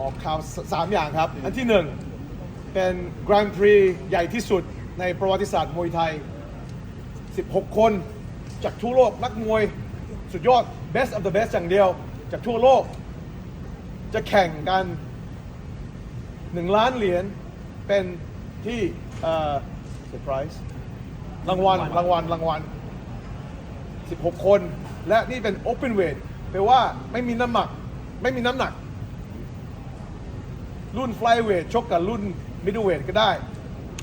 ออกข่าวสสามอย่างครับ อันที่หนึ่งเป็นแกรนด์พรีใหญ่ที่สุดในประวัติศาสตร์มวยไทย 16 คน จากทั่วโลกนักมวยสุดยอด best of the best อย่างเดียว จากทั่วโลก จะแข่งกัน 1 ล้านเหรียญเป็นที่เอ่อ surprise รางวัลรางวัลรางวัล 16 คน และนี่เป็น open weight แปลว่าไม่มีน้ำหนัก ไม่มีน้ำหนัก รุ่น flyweight ชกกับรุ่น middleweight ก็ได้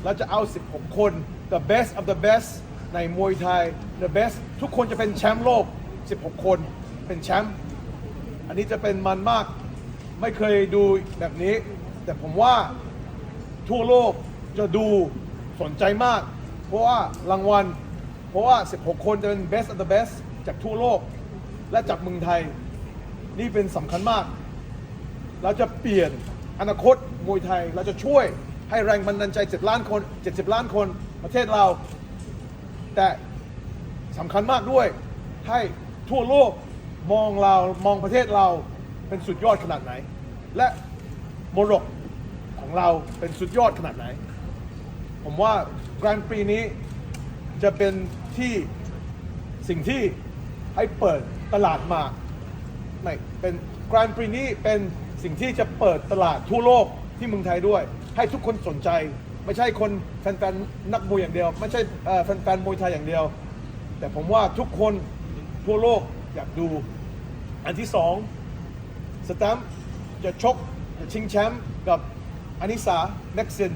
เราจะเอา 16 คน the best of the best ในมวยไทย the best ทุกคนจะเป็นแชมป์โลก 16 คน เป็นแชมป์ อันนี้จะเป็นมันมาก ไม่เคยดูแบบนี้ แต่ผมว่าทั่วโลกจะดูสนใจมาก เพราะว่ารางวัล เพราะว่า 16 คนจะเป็น best of the best จากทั่วโลก และจากเมืองไทย นี่เป็นสำคัญมาก เราจะเปลี่ยน อนาคตมวยไทยเราจะช่วยให้แรงบันดาลใจ7ล้านคน 70 ล้านคนประเทศเรา แต่สำคัญมากด้วย ให้ทั่วโลกมองเรามองประเทศเราเป็นสุดยอดขนาดไหน และมรดกของเราเป็นสุดยอดขนาดไหน ผมว่าแกรนด์ปีนี้จะเป็นที่สิ่งที่ให้เปิดตลาดมาไม่เป็นแกรนด์ปีนี้เป็น สิ่งที่จะเปิดตลาดทั่วโลกที่เมืองไทยด้วย ให้ทุกคนสนใจ ไม่ใช่คนแฟนๆนักมวยอย่างเดียว ไม่ใช่เอ่อแฟนๆมวยไทยอย่างเดียว แต่ผมว่าทุกคนทั่วโลกอยากดู อันที่สองสแตมป์จะชกจะชิงแชมป์กับอานิสาเน็กซิน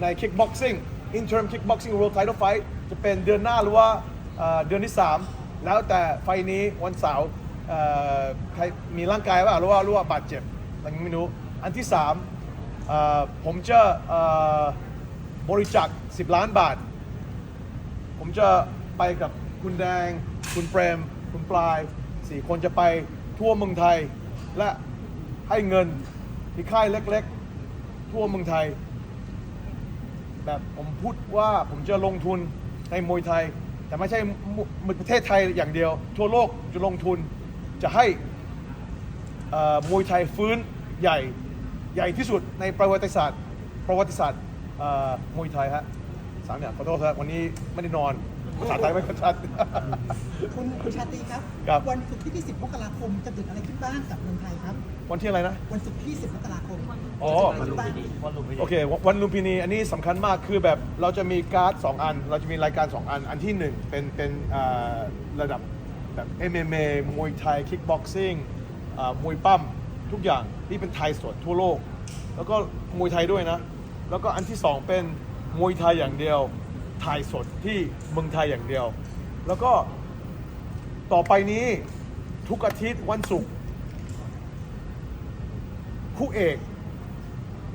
ใน Kickboxing Interim Kickboxing World Title Fight จะเป็นเดือนหน้าหรือว่าเดือนที่ 3 แล้วแต่ไฟนี้วันเสาร์ใครมีร่างกายว่าหรือว่าหรือว่าบาดเจ็บ อะไรไม่รู้ อันที่3เอ่อผมจะบริจาค10 ล้านบาท ผมจะไปกับคุณแดง คุณเปรม คุณปลายสี่คนจะไปทั่วเมืองไทย และให้เงินที่ค่ายเล็กๆ ทั่วเมืองไทย แบบผมพูดว่าผมจะลงทุนในมวยไทย แต่ไม่ใช่ประเทศไทยอย่างเดียว ทั่วโลกจะลงทุนจะให้ มวยไทยฟื้นใหญ่ใหญ่ที่สุดในประวัติศาสตร์ ประวัติศาสตร์เอ่อมวยไทยฮะสามเนี่ยขอโทษครับวันนี้ไม่ได้นอนภาษาไทยไม่ค่อยชัด คุณคุณชาตรีครับ ครับ วันศุกร์ที่ 20 มกราคมจะเกิดอะไรขึ้นบ้างกับเมืองไทยครับ วันที่อะไรนะ วันศุกร์ที่ 20 มกราคมอ๋อ จะเกิดอะไรขึ้นบ้าง โอเค วันวันลุมพินีอันนี้สำคัญมากคือแบบเราจะมีการ์ดสองอัน เราจะมีรายการสองอัน อันที่หนึ่งเป็นเป็นอ่าระดับแบบ MMA มวยไทย คิกบ็อกซิ่ง มวยปั้มทุกอย่างที่เป็นไทยสดทั่วโลก แล้วก็มวยไทยด้วยนะ แล้วก็อันที่สองเป็นมวยไทยอย่างเดียวถ่ายสดที่เมืองไทยอย่างเดียว แล้วก็ต่อไปนี้ทุกอาทิตย์วันศุกร์คู่เอก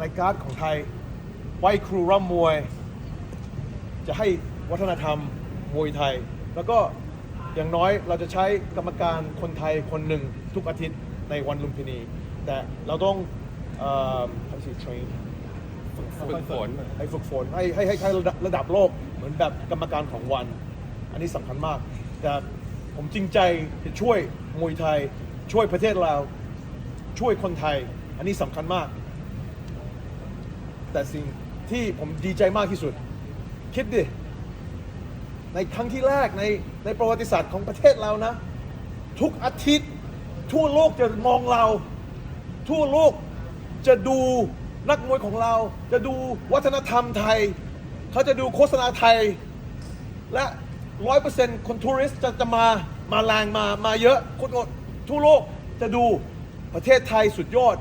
รายการดของไทยไหวครูร่ำมวย จะให้วัฒนธรรมมวยไทย แล้วก็อย่างน้อยเราจะใช้กรรมการคนไทยคนหนึ่งทุกอาทิตย์ ในวันลุมพินี แต่เราต้องเอ่อ how to train ฝึกฝน ให้ฝึกฝนให้ให้ให้ให้ระดับระดับโลกเหมือนแบบกรรมการของวัน อันนี้สำคัญมาก แต่ผมจริงใจจะช่วยมวยไทย ช่วยประเทศเราช่วยคนไทย อันนี้สำคัญมาก แต่สิ่งที่ผมดีใจมากที่สุด คิดดิ ในครั้งที่แรกในในประวัติศาสตร์ของประเทศเรานะ ทุกอาทิตย์ ทั่วโลกจะมองเรา ทั่วโลกจะดูนักมวยของเรา จะดูวัฒนธรรมไทย เขาจะดูโฆษณาไทย และร้อยเปอร์เซ็นต์คนทัวริสจะจะมามาแรงมามาเยอะคนทั่วโลกจะดูประเทศไทยสุดยอด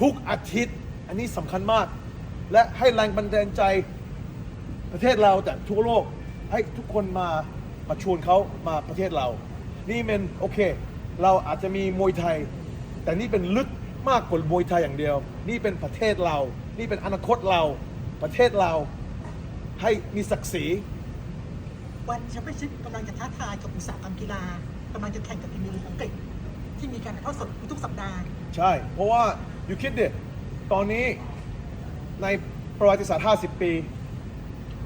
ทุกอาทิตย์ อันนี้สำคัญมาก และให้แรงบันดาลใจประเทศเราแต่ทั่วโลกให้ทุกคนมามาชวนเขามาประเทศเรา นี่เป็นโอเค เราอาจจะมีมวยไทย แต่นี่เป็นลึกมากกว่ามวยไทยอย่างเดียว นี่เป็นประเทศเรา นี่เป็นอนาคตเรา ประเทศเราให้มีศักดิ์ศรี วันแชมเปี้ยนชิพกำลังจะท้าทายกับอุตสาหกรรมกีฬากำลังจะแข่งกับพรีเมียร์ลีกอังกฤษที่มีการถ่ายทอดสดทุกสัปดาห์ ใช่ เพราะว่าอยู่คิดดิตอนนี้ในประวัติศาสตร์ 50 ปี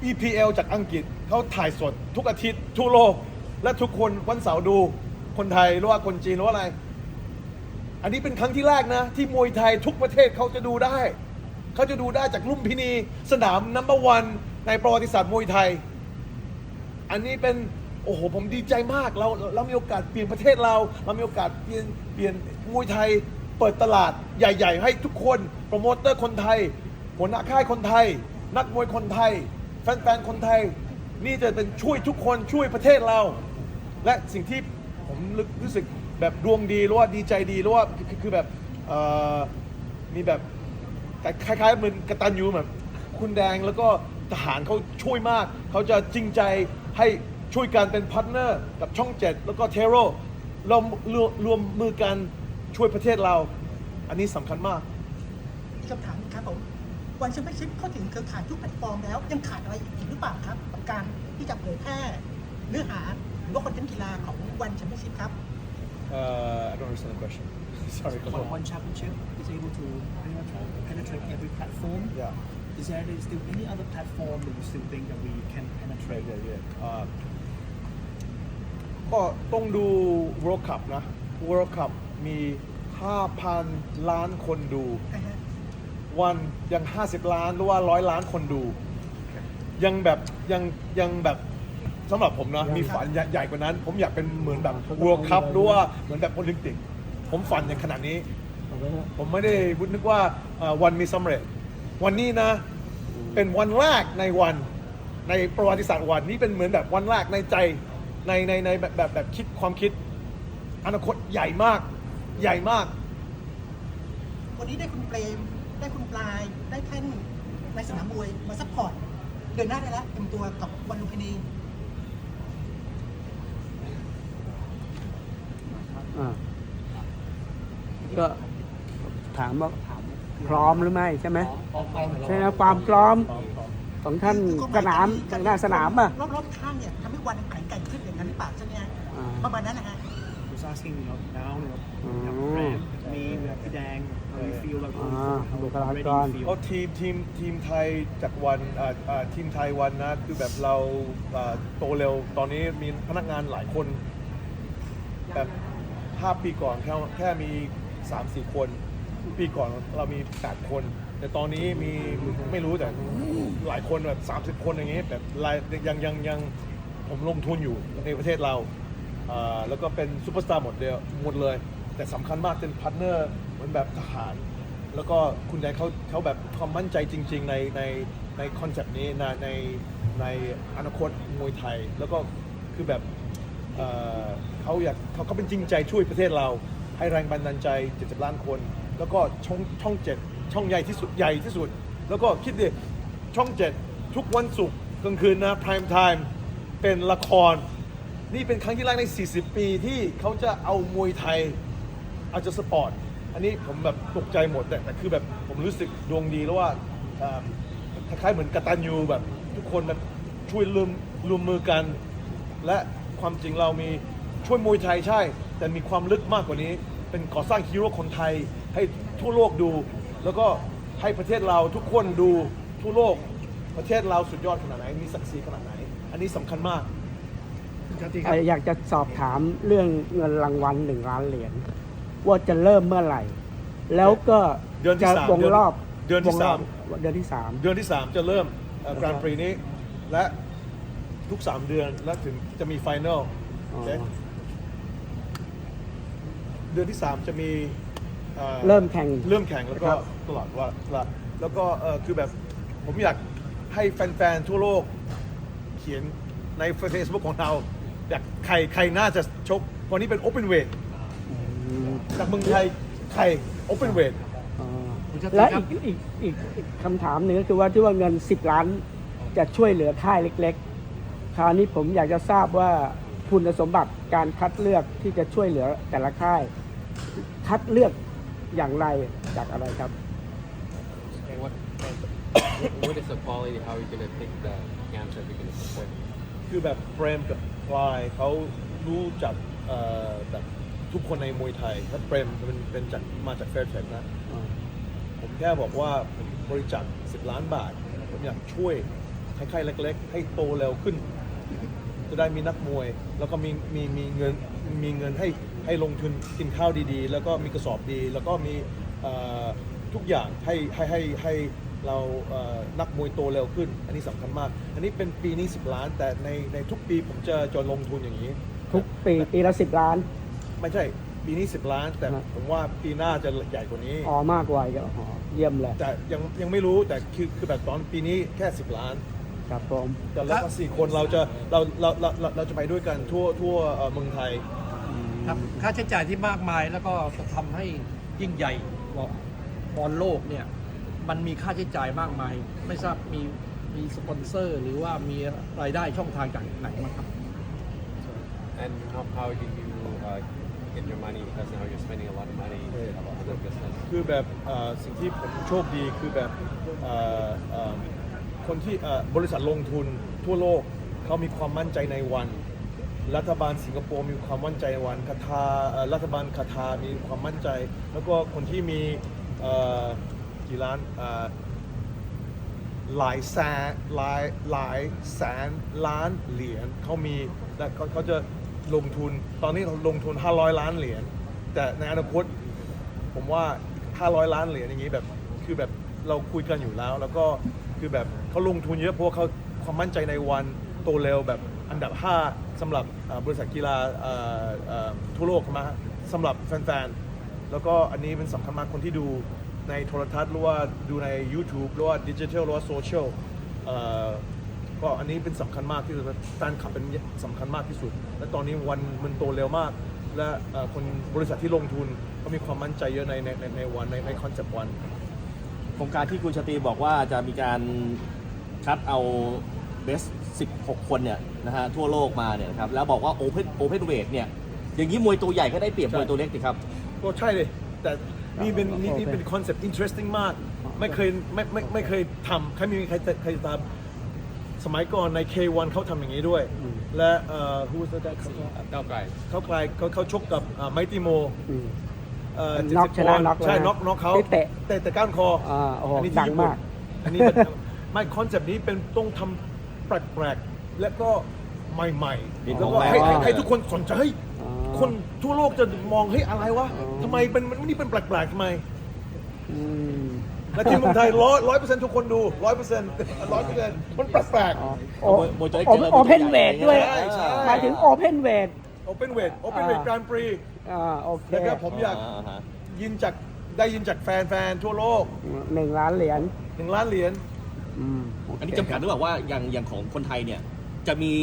EPL จากอังกฤษเขาถ่ายสดทุกอาทิตย์ ทั่วโลก และทุกคนวันเสาร์ดู คนไทยหรือว่าคนจีนหรือว่าอะไร อันนี้เป็นครั้งที่แรกนะ ที่มวยไทยทุกประเทศเขาจะดูได้ เขาจะดูได้จากลุ่มพินี สนามนัมเบอร์วันในประวัติศาสตร์มวยไทย อันนี้เป็นโอ้โหผมดีใจมากเราเรามีโอกาสเปลี่ยนประเทศเรา เรามีโอกาสเปลี่ยนเปลี่ยนมวยไทยเปิดตลาดใหญ่ ๆ ให้ทุกคนโปรโมเตอร์คนไทยหัวหน้าค่ายคนไทย นักมวยคนไทย แฟนๆคนไทย นี่จะเป็นช่วยทุกคนช่วยประเทศเรา และสิ่งที่ ผมรู้สึกแบบดวงดีหรือว่าดีใจดีหรือว่าคือคือแบบเอ่อมีแบบคล้ายๆเหมือนกระตัญญูแบบคุณแดงแล้วก็ทหารเขาช่วยมาก เขาจะจริงใจให้ช่วยกันเป็นพาร์ทเนอร์กับช่องเจ็ดแล้วก็เทโรเรารวมรวมมือกันช่วยประเทศเรา อันนี้สำคัญมาก คำถามครับผมวันแชมเปี้ยนชิพเข้าถึงเครือข่ายทุกแพลตฟอร์มแล้ว ยังขาดอะไรอีกหรือเปล่าครับกับการที่จะเผยแพร่เนื้อหา ว่าคอนเทนต์กีฬาของวันแชมเปี้ยนชิพครับ uh, I don't understand the question sorry One, one championship is able to pretty much penetrate every platform. yeah Is there still any other platform that you still think that we can penetrate? yeah, yeah. อ่าก็ต้องดู World Cup นะ World Cup มี 5,000 ล้านคนดู วันยัง 50 ล้านหรือว่าร้อยล้านคนดู ยังแบบยังยังแบบ สำหรับผมนะมีฝันใหญ่ใหญ่กว่านั้น ผมอยากเป็นเหมือนแบบ World Cup หรือว่าเหมือนแบบโอลิมปิก ผมฝันอย่างขนาดนี้ ผมไม่ได้พูดนึกว่าเอ่อวันมีสำเร็จ วันนี้นะ เป็นวันแรกในวันในประวัติศาสตร์วันนี้เป็นเหมือนแบบวันแรกในใจในในในแบบแบบแบบคิดความคิด อนาคตใหญ่มาก ใหญ่มาก วันนี้ได้คุณเปรมได้คุณปลายได้ท่านในสนามมวยมาซัพพอร์ตเดินหน้าได้แล้วเต็มตัวกับวันลุมพินี อ่า ก็ถามว่าพร้อมหรือไม่ใช่ไหมใช่ไหมความพร้อมของท่านคือสนามหน้าสนามอะรอบๆข้างเนี่ยทำให้วันแข็งแกร่งขึ้นอย่างนั้นหรือเปล่าใช่ไหมฮะอ่าประมาณนั้นนะฮะ Just asking, you know, now, you know, we have Mm. Ram, me, we have Pidang, how we feel like we're Ah, how บุคลากร ready we feel. ก็ทีมทีมทีมไทยจากวันอ่าอ่าทีมไทยวันนะ คือแบบเราอ่าโตเร็วตอนนี้มีพนักงานหลายคนแบบ 5ปีก่อนแค่แค่มี 3 4 คน ปีก่อนเรามี 8 คน แต่ตอนนี้มีไม่รู้แต่หลายคนแบบ 30 คนอย่างเงี้ยแบบรายยังยังยังผมลงทุนอยู่ในประเทศเราอ่าแล้วก็เป็นซูเปอร์สตาร์หมดเดียวหมดเลย แต่สำคัญมากเป็นพาร์ทเนอร์เหมือนแบบทหาร แล้วก็คุณแดนเขาเขาแบบความมั่นใจจริง ๆ ในในในคอนเซปต์นี้ในในอนาคตมวยไทย แล้วก็คือแบบ เขาอยากเขาเขาเป็นจริงใจช่วยประเทศเรา ให้แรงบันดาลใจ 70 ล้านคน แล้วก็ช่องช่องเจ็ดช่องใหญ่ที่สุดใหญ่ที่สุด แล้วก็คิดดิช่องเจ็ดทุกวันศุกร์กลางคืนนะ prime time เป็นละคร นี่เป็นครั้งที่แรกใน 40 ปีที่เขาจะเอามวยไทยอาจจะสปอร์ต อันนี้ผมแบบตกใจหมดแต่แต่คือแบบผมรู้สึกดวงดีแล้วว่าคล้ายๆเหมือนกตัญญูแบบ ทุกคนแบบช่วยรวมรวมมือกัน และ ความจริงเรามีช่วยมวยไทยใช่ แต่มีความลึกมากกว่านี้ เป็นก่อสร้างฮีโร่คนไทย ให้ทั่วโลกดู แล้วก็ให้ประเทศเราทุกคนดูทั่วโลกประเทศเราสุดยอดขนาดไหนมีศักดิ์ศรีขนาดไหน อันนี้สำคัญมากเอ่ออยากจะสอบถามเรื่องเงินรางวัลหนึ่งล้านเหรียญว่าจะเริ่มเมื่อไหร่ แล้วก็เดือนที่จะสามวงรอบเดือนที่วงรอบสามเดือนที่สาม เดือนที่ 3 จะเริ่มกรานปรีนี้ และ ทุก 3 เดือนแล้วถึงจะมีไฟแนลอ๋อเดือนที่ 3 จะมีอ่อ เริ่มแข่ง เริ่มแข่งแล้วก็ครับ ตลอดว่าละแล้วก็เอ่อคือแบบผมอยากให้แฟนๆทั่วโลก เขียนใน Facebook ของเรา อยากใครใครน่าจะชกวันนี้เป็น Open Weight อืมจากเมืองไทยใคร Open Weight อ๋อและอีกอีกอีกอีกคำถามหนึ่งก็คือว่าที่ว่าเงิน 10 ล้านจะช่วยเหลือค่ายเล็กๆ คราวนี้ผมอยากจะทราบว่าคุณสมบัติการคัดเลือกที่จะช่วยเหลือแต่ละค่าย คัดเลือกอย่างไรจากอะไรครับ What, what is the quality? How are you going to pick the camps that you're going to support? คือแบบเฟรมกับพลายเขารู้จักเอ่อแบบทุกคนในมวยไทยและเฟรมเป็นเป็นจากมาจากแฟร์เทรดนะ ผมแค่บอกว่าผมบริจาค10 ล้านบาท ผมอยากช่วยค่ายๆเล็ก ๆ ให้โตเร็วขึ้น จะได้มีนักมวย แล้วก็มีมีมีเงินมีเงินให้ให้ลงทุนกินข้าวดีๆ แล้วก็มีกระสอบดี แล้วก็มีเอ่อทุกอย่างให้ให้ให้ให้เราเอ่อนักมวยโตเร็วขึ้น อันนี้สำคัญมาก อันนี้เป็นปีนี้ 10 ล้าน แต่ในในทุกปีผมจะจะลงทุนอย่างนี้ ทุกปีปีละสิบล้าน ไม่ใช่ปีนี้ 10 ล้าน แต่ฮะผมว่าปีหน้าจะใหญ่กว่านี้อ๋อมากกว่าอีกอ๋อเยี่ยมเลยแต่ยังยังไม่รู้แต่คือคือแบบตอนปีนี้แค่ 10 ล้าน ครับผมแต่แล้วก็สี่คนเราจะเราเราเราเราเราจะไปด้วยกันทั่วทั่วเอ่อเมืองไทย ครับค่าใช้จ่ายที่มากมายแล้วก็จะทำให้ยิ่งใหญ่กว่าบอลโลกเนี่ยมันมีค่าใช้จ่ายมากมาย ไม่ทราบมีมีสปอนเซอร์ หรือว่ามีรายได้ช่องทางจากไหนบ้างครับ And how, how do you uh, get your money? Because now you're spending a lot of money on the business. คือแบบเอ่อสิ่งที่ผมโชคดีคือแบบเอ่อเอ่อ คนที่บริษัทลงทุนทั่วโลกเขามีความมั่นใจในวัน รัฐบาลสิงคโปร์มีความมั่นใจในวันคาทารัฐบาลคาทามีความมั่นใจ แล้วก็คนที่มีกี่ล้านหลายแสนหลายหลายแสนล้านเหรียญเขามีและเขาเขาจะลงทุนตอนนี้เราลงทุน 500 ล้านเหรียญแต่ในอนาคตผมว่า 500 ล้านเหรียญอย่างนี้แบบคือแบบเราคุยกันอยู่แล้ว แล้วก็ คือแบบเขาลงทุนเยอะเพราะเขาความมั่นใจในวันโตเร็วแบบอันดับ 5สำหรับบริษัทกีฬาทั่วโลกมาสำหรับแฟนๆ แล้วก็อันนี้เป็นสำคัญมากคนที่ดูในโทรทัศน์หรือว่าดูใน YouTube หรือว่าดิจิทัลหรือว่าโซเชียลเอ่อก็อันนี้เป็นสำคัญมากที่สุดแฟนคลับเป็นสำคัญมากที่สุด และตอนนี้วันมันโตเร็วมาก และคนบริษัทที่ลงทุนก็มีความมั่นใจเยอะในในในในวันในในคอนเซปต์วัน โครงการที่คุณชาตรีบอกว่าจะมีการคัดเอาเบส 16 คนเนี่ยนะฮะทั่วโลกมาเนี่ยนะครับแล้วบอกว่าโอเพนโอเพนเวทเนี่ยอย่างนี้มวยตัวใหญ่ก็ได้เปรียบใช่มวยตัวเล็กสิครับ ก็ใช่เลย แต่นี่เป็นนี่นี่เป็นคอนเซปต์ interesting มาก ไม่เคยไม่ไม่ไม่เคยทำใครไมมีใครใครทำสมัยก่อนใน K1 เขาทำอย่างนี้ด้วย และเอ่อ who was that เขาก้าวไกล เขาใครเขาเขาชกกับไมติโมอืมเอ่อ น็อก70ชนะปนด์น็อกใช่เลยนะน็อกน็อกเขาที่เตะเตะแต่ก้านคออาโอ้โหนนี้ดัที่งญี่ปุ่นมากอันนี้มันไม่คอนเซปต์นี้เป็นต้องทำแปลกๆและก็ใหม่ดีๆแล้วก็ของให้แปลกให้ให้ทุกคนสนใจเฮ้ยอ๋อคนทั่วโลกจะมองเฮ้ยอะไรวะอ๋อทำไมเป็นมันนี่เป็นแปลกๆทำไมอืมและที่เมืองไทยร้อยร้อยเปอร์เซ็นต์ทุกคนดูร้อยเปอร์เซ็นต์ร้อยเปอร์เซ็นต์มันแปลกอ๋อโอ้มวยตัวเล็กโอเจอโอเพนเวทด้วยใช่ใช่หมายถึงโอเพนเวทๆ Open Weight Open Weight อ่า Grand Prix อ่าโอเคนะครับผมอยากอ่าฮะยินจากได้ยินจากแฟนๆทั่วโลกหนึ่งล้านเหรียญหนึ่งล้านเหรียญอืมอันนี้จำกัดหรือเปล่าว่าอย่างอย่างของคนไทยเนี่ย จะมี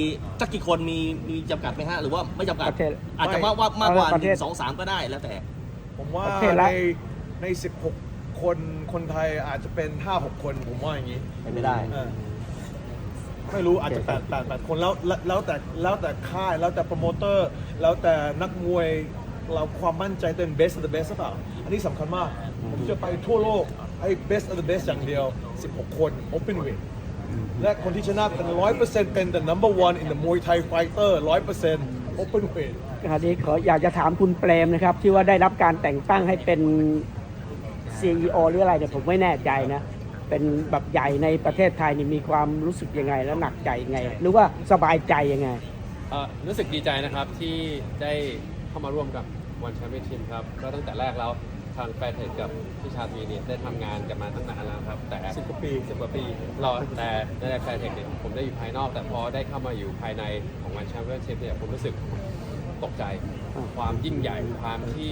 จักกี่คนมีมีจำกัดไหมฮะหรือว่าไม่จำกัด ประเทศ อาจจะว่าว่ามากกว่าประหเทศ นึ่งสองสามก็ได้แล้วแต่ ผมว่าประเทศในละใน 16 คนคนไทยอาจจะเป็น 5-6 คนผมว่าอย่างนี้เป็นไม่ได้ เออไม่รู้อาจจะ8 8 8คนแล้วแล้วแล้วแต่แล้วแต่ค่ายแล้วแต่โปรโมเตอร์ แล้วแต่นักมวย เราความมั่นใจเป็น best of the best หรือเปล่า อันนี้สำคัญมาก ผมจะไปทั่วโลกไอ้ best of the best อย่างเดียว 16 คน open weight และคนที่ชนะเป็น 100%เป็น the number one in the Muay Thai fighter 100% open weight อันนี้ขออยากจะถามคุณเปรมนะครับ ที่ว่าได้รับการแต่งตั้งให้เป็น CEO หรืออะไรเนี่ยผมไม่แน่ใจนะ เป็นแบบใหญ่ในประเทศไทยนี่มีความรู้สึกยังไง แล้วหนักใจยังไง หรือว่าสบายใจยังไง เอ่อรู้สึกดีใจนะครับที่ได้เข้ามาร่วมกับ วันแชมเปี้ยนชิพครับก็ตั้งแต่แรกแล้วทางแฟร์เทคกับพี่ชาตรีเนี่ยได้ทำงานกันมาตั้งนานแล้วครับ แต่10กว่าปีสิบกว่าปีเราแต่ในแฟร์เทคเนี่ยผมได้อยู่ภายนอก แต่พอได้เข้ามาอยู่ภายในของวันแชมเปี้ยนชิพเนี่ยผมรู้สึกตกใจอ่าความยิ่งใหญ่ความที่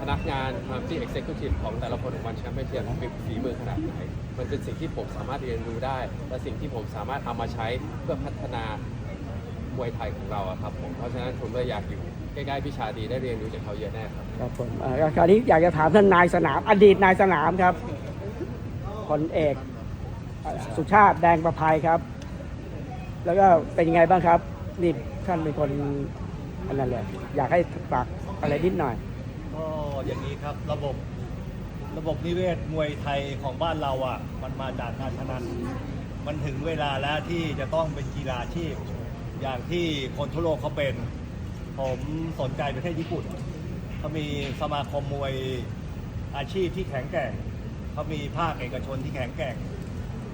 พนักงานความที่ Executive ของแต่ละคนของวันแชมเปี้ยนชิพมีฝีมือขนาดไหน มันเป็นสิ่งที่ผมสามารถเรียนรู้ได้ และสิ่งที่ผมสามารถเอามาใช้เพื่อพัฒนามวยไทยของเราอะครับผมเพราะฉะนั้นผมเลยอยากอยู่ใก ล้ ๆ พี่ชาดีได้เรียนรู้จากเขาเยอะแน่ครับ ครับผมเอ่อคราวนี้อยากจะถามท่านนายสนาม อดีตนายสนามครับพลเอกเอ่อสุชาติแดงประภัยครับ แล้วก็เป็นยังไงบ้างครับ นี่ท่านเป็นคนอันนั้นเลยอยากให้ฝากอะไรนิดหน่อย ก็อย่างนี้ครับระบบระบบนิเวศมวยไทยของบ้านเราอะ มันมาจากการพนัน มันถึงเวลาแล้วที่จะต้องเป็นกีฬาอาชีพ อย่างที่คนทั่วโลกเขาเป็น ผมสนใจประเทศญี่ปุ่นเขามีสมาคมมวยอาชีพที่แข็งแกร่งเขามีภาคเอกชนที่แข็งแกร่ง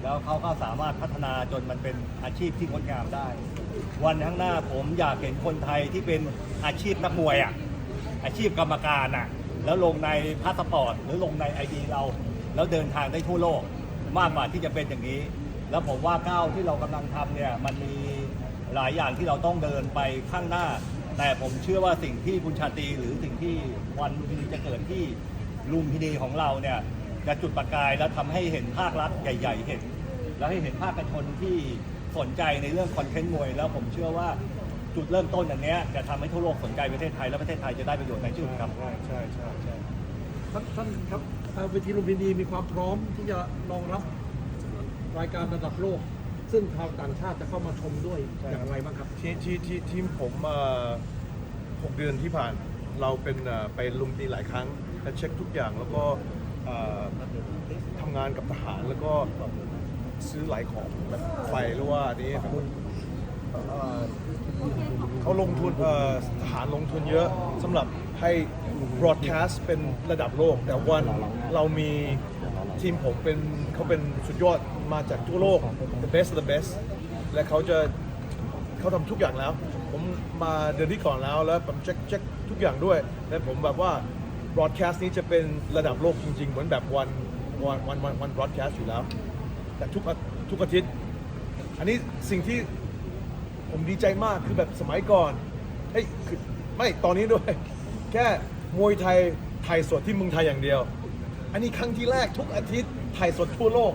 แล้วเขาก็สามารถพัฒนาจนมันเป็นอาชีพที่งดงามได้ วันข้างหน้าผมอยากเห็นคนไทยที่เป็นอาชีพนักมวยอะอาชีพกรรมการอะแล้วลงในพาสปอร์ตหรือลงในไอดีเรา แล้วเดินทางได้ทั่วโลกมากกว่าที่จะเป็นอย่างนี้ แล้วผมว่าก้าวที่เรากำลังทำเนี่ยมันมีหลายอย่างที่เราต้องเดินไปข้างหน้า แต่ผมเชื่อว่าสิ่งที่คุณชาตรีหรือสิ่งที่วันลุมพินีจะเกิดที่ลุมพินีของเราเนี่ยจะจุดประกายและทำให้เห็นภาครัฐใหญ่ ๆ เห็น แล้วให้เห็นภาคประชนที่สนใจในเรื่องคอนเทนต์มวย แล้วผมเชื่อว่าจุดเริ่มต้นอันเนี้จะทำให้ทั่วโลกสนใจประเทศไทยและประเทศไทยจะได้ประโยชน์ในที่สุดครับใช่ใช่ใช่ใช่ท่านท่านครับเวทีลุมพินีมีความพร้อมที่จะรองรับรายการระดับโลก ซึ่งชาวต่างชาติจะเข้ามาชมด้วยอย่างไรบ้างครับ ที่ที่ที่ทีมผมเอ่อหกเดือนที่ผ่าน เราเป็นเอ่อไปลุมพินีหลายครั้งและเช็คทุกอย่างแล้วก็เอ่อทำงานกับทหารแล้วก็ซื้อหลายของแบบไฟหรือว่าอันนี้แบบเอ่อเขาลงทุนเอ่อทหารลงทุนเยอะสำหรับให้ broadcast เป็นระดับโลก แต่วันเรามีทีมผมเป็นเขาเป็นสุดยอด มาจากทั่วโลก the best of the best และเขาจะเขาทำทุกอย่างแล้ว ผมมาเดือนที่ก่อนแล้ว แล้วผมเช็คเช็คทุกอย่างด้วย และผมแบบว่า broadcast นี้จะเป็นระดับโลกจริง ๆ เหมือนแบบวันวันวันวันวัน broadcast อยู่แล้ว แต่ทุกทุกอาทิตย์ อันนี้สิ่งที่ผมดีใจมากคือแบบสมัยก่อนเฮ้ยคือไม่ตอนนี้ด้วย แค่มวยไทยไทยสดที่เมืองไทยอย่างเดียว อันนี้ครั้งที่แรกทุกอาทิตย์ไทยสดทั่วโลก